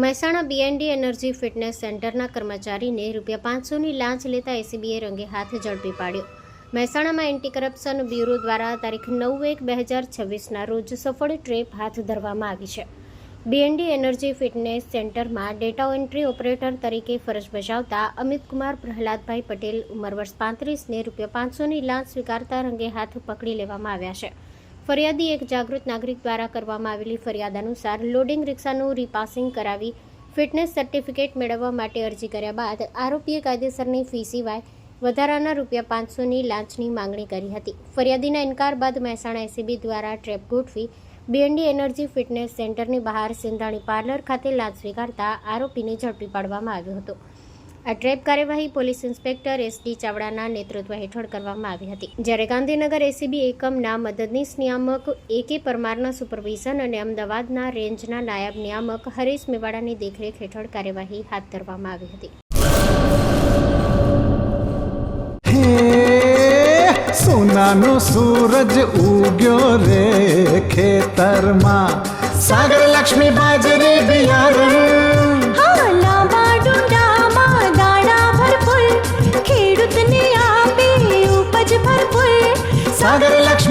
Mehsana બીએનડી energy fitness સેન્ટરના કર્મચારીને રૂપિયા પાંચસોની લાંચ લેતા એસીબીએ રંગે હાથ ઝડપી પાડ્યો. મહેસાણામાં એન્ટી કરપ્શન બ્યુરો દ્વારા તારીખ નવ એક બે હજાર છવ્વીસના રોજ સફળ ટ્રેપ હાથ ધરવામાં આવી છે. બીએનડી એનર્જી ફિટનેસ સેન્ટરમાં ડેટા એન્ટ્રી ઓપરેટર તરીકે ફરજ બજાવતા અમિતકુમાર પ્રહલાદભાઈ પટેલ ઉંમર વર્ષ પાંત્રીસને રૂપિયા પાંચસોની લાંચ સ્વીકારતા રંગે હાથ પકડી લેવામાં આવ્યા છે. ફરિયાદી એક જાગૃત નાગરિક દ્વારા કરવામાં આવેલી ફરિયાદ અનુસાર લોડિંગ રિક્ષાનું રીપાસિંગ કરાવી ફિટનેસ સર્ટિફિકેટ મેળવવા માટે અરજી કર્યા બાદ આરોપીએ કાયદેસરની ફી સિવાય વધારાના રૂપિયા પાંચસોની લાંચની માંગણી કરી હતી. ફરિયાદીના ઇનકાર બાદ મહેસાણા એસીબી દ્વારા ટ્રેપ ગોઠવી બીએનડી એનર્જી ફિટનેસ સેન્ટરની બહાર સિંધાણી પાર્લર ખાતે લાંચ સ્વીકારતા આરોપીને ઝડપી પાડવામાં આવ્યો હતો. આ ટ્રેપ કાર્યવાહી પોલીસ ઇન્સ્પેક્ટર એસડી ચાવડાના નેતૃત્વ હેઠળ કરવામાં આવી હતી. જ્યારે ગાંધીનગર એસીબી એકમના મદદનીશ નિયામક એ કે પરમારના સુપરવિઝન અને અમદાવાદના રેન્જના નાયબ નિયામક હરીશ મેવાડાની દેખરેખ હેઠળ કાર્યવાહી હાથ ધરવામાં આવી હતી. સોનાનો સૂરજ ઉગ્યો રે ખેતરમાં. સાગર લક્ષ્મી બાજરી બિયારણ